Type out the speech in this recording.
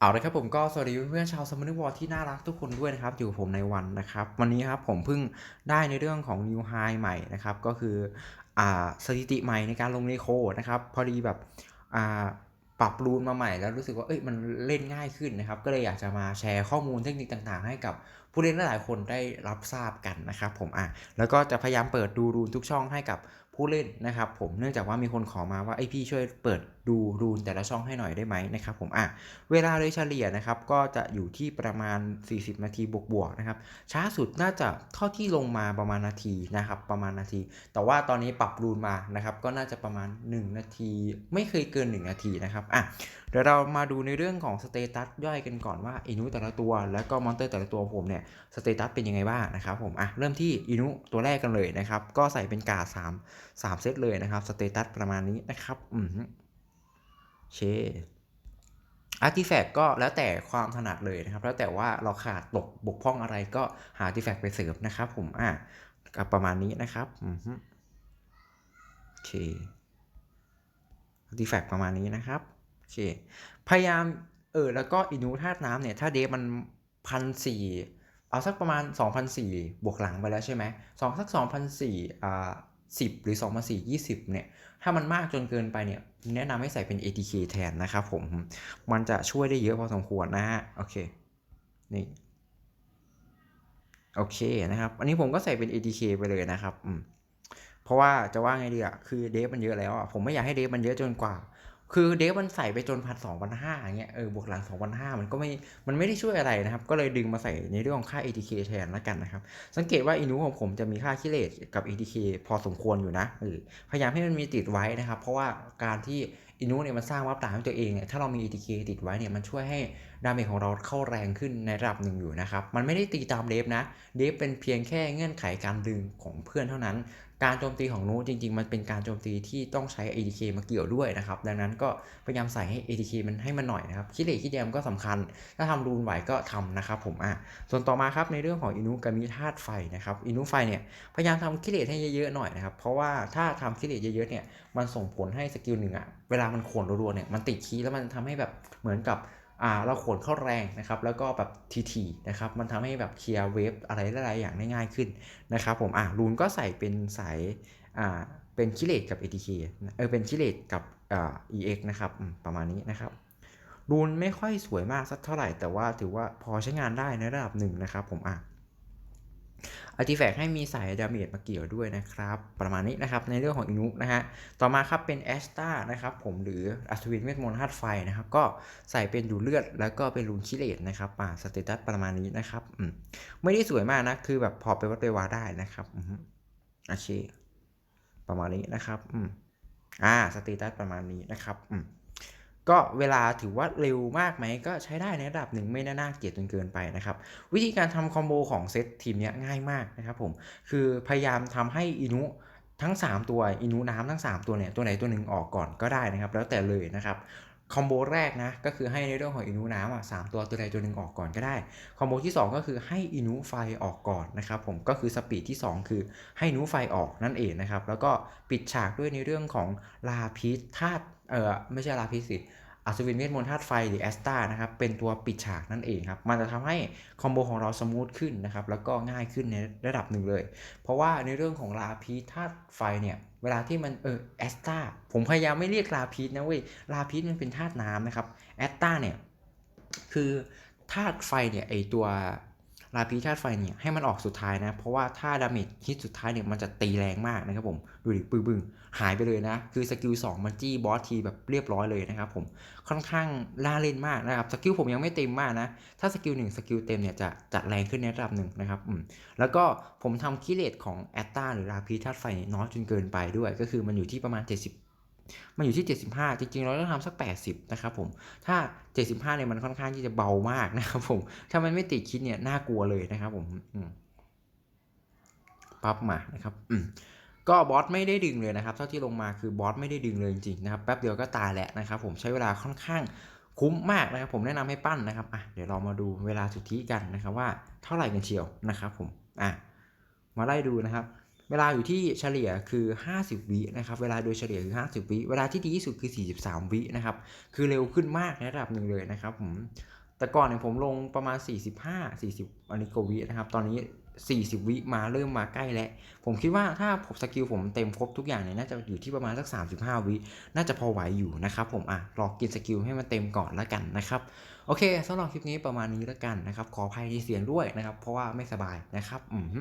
เอาลยครับผมก็สวัสดีเพื่อนๆชาวสมนุวอร์ที่น่ารักทุกคนด้วยนะครับ อยู่ผมในวันนะครับ วันนี้ครับผมเพิ่งได้ในเรื่องของ New High ใหม่นะครับ ก็คืออ่าสถิติใหม่ในการลงในโคนะครับ พอดีแบบอ่าปรับรูนมาใหม่แล้วรู้สึกว่าเอ้ยมันเล่นง่ายขึ้นนะครับ ก็เลยอยากจะมาแชร์ข้อมูลเทคนิคต่างๆ ให้กับผู้เล่นหลายๆคนได้รับทราบกันนะครับผมอะแล้วก็จะพยายามเปิดดูรูนทุกช่องให้กับ ผู้เล่นนะครับผมเนื่องจากว่ามีคนขอมาว่าไอพี่ช่วยเปิดดูรูนแต่ละช่องให้หน่อยได้ไหมนะครับผมอะเวลาโดยเฉลี่ยนะครับก็จะอยู่ที่ประมาณ 40 นาทีบวกๆนะครับช้าสุดน่าจะเท่าที่ลงมาประมาณนาทีนะครับประมาณนาที แต่ว่าตอนนี้ปรับรูนมานะครับก็น่าจะประมาณ 1 นาที ไม่เคยเกิน 1 นาทีนะครับอะเดี๋ยวเรามาดูในเรื่องของสเตตัสย่อยกันก่อนว่าอินุแต่ละตัว แล้วก็มอนเตอร์แต่ละตัวผมเนี่ยสเตตัสเป็นยังไงบ้างนะครับผมอะเริ่มที่อินุตัวแรกกันเลยนะครับก็ใส่เป็นกาด3 3 เซตเลยนะครับสเตตัสประมาณนี้นะครับอืมเคอาร์ติแฟกต์ก็แล้วแต่ความถนัดเลยนะครับ แล้วแต่ว่าเราขาดตกบกพร่องอะไรก็หาอาร์ติแฟกต์ไปเสริมนะครับ ผมอะก็ประมาณนี้นะครับอือฮึโอเคอาร์ติแฟกต์ประมาณนี้นะครับโอเคพยายามเออแล้วก็อินูธาตุน้ำเนี่ย ถ้าเดฟมันพันสี่เอาสักประมาณ 2,004บวกหลังไปแล้วใช่ไหมสองสัก2,004อ่า 10 หรือ2,420 เนี่ย ถ้ามันมากจนเกินไปเนี่ย แนะนำให้ใส่เป็น ATK แทนนะครับผม มันจะช่วยได้เยอะพอสมควรนะฮะ โอเค นี่ โอเคนะครับ อันนี้ผมก็ใส่เป็น ATK ไปเลยนะครับอืมเพราะว่าจะว่าไงดีอะคือเดฟมันเยอะแล้วอะผมไม่อยากให้เดฟมันเยอะจนกว่า คือเดฟมันใส่ไปจนพันสองพันห้าอย่างเงี้ยเออบวกหลังสองพันห้ามันก็ไม่ มันไม่ได้ช่วยอะไรนะครับ ก็เลยดึงมาใส่ในเรื่องของค่า ATK แทนแล้วกันนะครับ สังเกตว่าอินูของผมจะมีค่าคิเลตกับ ATK พอสมควรอยู่นะเออพยายามให้มันมีติดไว้นะครับ เพราะว่าการที่อินูเนี่ยมันสร้างวับตาให้ตัวเองเนี่ยถ้าเรามี ATK ติดไว้เนี่ยมันช่วยให้ดาเมจของเราเข้าแรงขึ้นในระดับหนึ่งอยู่นะครับ มันไม่ได้ตีตามเดฟนะ เดฟเป็นเพียงแค่เงื่อนไขการดึงของเพื่อนเท่านั้น การโจมตีของนูจริง ๆ มันเป็นการโจมตีที่ต้องใช้ ATK มาเกี่ยวด้วยนะครับ ดังนั้นก็พยายามใส่ให้ ATK มันให้มันหน่อยนะครับ คิเลตคิดแยมก็สำคัญ ถ้าทำรูนไหวก็ทำนะครับผมอะส่วนต่อมาครับในเรื่องของอินุกามิธาตุไฟนะครับอินุไฟเนี่ยพยายามทำคิเลตให้เยอะๆหน่อยนะครับ เพราะว่าถ้าทำคิเลตเยอะๆเนี่ยมันส่งผลให้สกิลหนึ่งอะเวลามันโขนรัวๆเนี่ยมันติดคีย์แล้วมันทำให้แบบเหมือนกับ อ่าเราขนเข้าแรงนะครับแล้วก็แบบทีๆนะครับมันทำให้แบบเคลียร์เวฟอะไรหลายๆอย่างได้ง่ายขึ้นนะครับผมอะรูนก็ใส่เป็นสายอ่าเป็นคิเลตกับ ATK เออเป็นคิเลตกับอ่า EX นะครับประมาณนี้นะครับรูนไม่ค่อยสวยมากสักเท่าไหร่แต่ว่าถือว่าพอใช้งานได้ในระดับหนึ่งนะครับผมอะ อาร์ติแฟกต์ให้มีสายดาเมจมาเกี่ยวด้วยนะครับ ประมาณนี้นะครับในเรื่องของอินุนะฮะต่อมาครับเป็นแอสตานะครับผมหรืออัศวินเวทมนต์ธาตุไฟนะครับก็ใส่เป็นดูเลือด แล้วก็เป็นรูนคิเลตนะครับอ่าสเตตัสประมาณนี้นะครับอืมไม่ได้สวยมากนะ คือแบบพอไปวัดไปวาได้นะครับอืมโอเคประมาณนี้นะครับอืมอ่าสเตตัสประมาณนี้นะครับอืม ก็เวลาถือว่าเร็วมากไหมก็ใช้ได้ในระดับหนึ่งไม่น่าเกลียดจนเกินไปนะครับ วิธีการทำคอมโบของเซตทีมนี้ง่ายมากนะครับผม คือพยายามทำให้อินุทั้ง 3 ตัวอินุน้ำทั้ง 3 ตัวเนี่ยตัวไหนตัวหนึ่งออกก่อนก็ได้นะครับ แล้วแต่เลยนะครับ คอมโบแรกนะก็คือให้ในเรื่องของอินูน้ำอะสามตัวตัวใดตัวหนึ่งออกก่อนก็ได้ คอมโบที่ 2 ก็คือให้อินูไฟออกก่อนนะครับผมก็คือสปีดที่ 2 คือให้นูไฟออกนั่นเองนะครับแล้วก็ปิดฉากด้วยในเรื่องของลาพิษธาตุเออไม่ใช่ลาพิษสิ อัศวินเวทมนต์ธาตุไฟหรือแอสตานะครับเป็นตัวปิดฉากนั่นเองครับ มันจะทำให้คอมโบของเราสมูทขึ้นนะครับ แล้วก็ง่ายขึ้นในระดับหนึ่งเลย เพราะว่าในเรื่องของลาพีธาตุไฟเนี่ย เวลาที่มันเออแอสตาผมพยายามไม่เรียกลาพีนะเว้ยลาพีมันเป็นธาตุน้ำนะครับ แอสตาเนี่ย คือธาตุไฟเนี่ยไอตัว ลาพีธาตุไฟเนี่ยให้มันออกสุดท้ายนะ เพราะว่าถ้าดาเมจฮิตสุดท้ายเนี่ยมันจะตีแรงมากนะครับผม ดูดิปึ้งบึ้งหายไปเลยนะ คือสกิล2มันจี้บอสทีแบบเรียบร้อยเลยนะครับผมค่อนข้างล่าเล่นมากนะครับสกิลผมยังไม่เต็มมากนะ ถ้าสกิล1สกิลเต็มเนี่ยจะจัดแรงขึ้นในระดับหนึ่งนะครับอืมแล้วก็ผมทำคิเลตของแอตตาหรือลาพีธาตุไฟน้อยจนเกินไปด้วย ก็คือมันอยู่ที่ประมาณ 70 มันอยู่ที่ 75 จริงๆ เราต้องทำสัก 80 นะครับผม ถ้า 75เนี่ยมันค่อนข้างที่จะเบามากนะครับผม ถ้ามันไม่ติดคิดเนี่ยน่ากลัวเลยนะครับผมปั๊บมานะครับก็บอสไม่ได้ดึงเลยนะครับ เท่าที่ลงมาคือบอสไม่ได้ดึงเลยจริงๆนะครับแป๊บเดียวก็ตายแหละนะครับ ผมใช้เวลาค่อนข้างคุ้มมากนะครับ ผมแนะนำให้ปั้นนะครับอะเดี๋ยวเรามาดูเวลาสุทธิกันนะครับว่าเท่าไหร่กันเชียวนะครับ ผมอะมาไล่ดูนะครับ เวลาอยู่ที่เฉลี่ยคือ 50 วินะครับ เวลาโดยเฉลี่ยคือ 50 วิ เวลาที่ดีที่สุดคือ 43 วินะครับ คือเร็วขึ้นมากในระดับหนึ่งเลยนะครับผม แต่ก่อนเนี่ยผมลงประมาณ 45 40อันนี้กวินะครับ ตอนนี้ 40 วิมาเริ่มมาใกล้แล้ว ผมคิดว่าถ้าผมสกิลผมเต็มครบทุกอย่างเนี่ยน่าจะอยู่ที่ประมาณสัก 35 วิ น่าจะพอไหวอยู่นะครับผม อะรอกินสกิลให้มันเต็มก่อนแล้วกันนะครับ โอเคสำหรับคลิปนี้ประมาณนี้แล้วกันนะครับ ขออภัยในเสียงด้วยนะครับ เพราะว่าไม่สบายนะครับ อือฮึ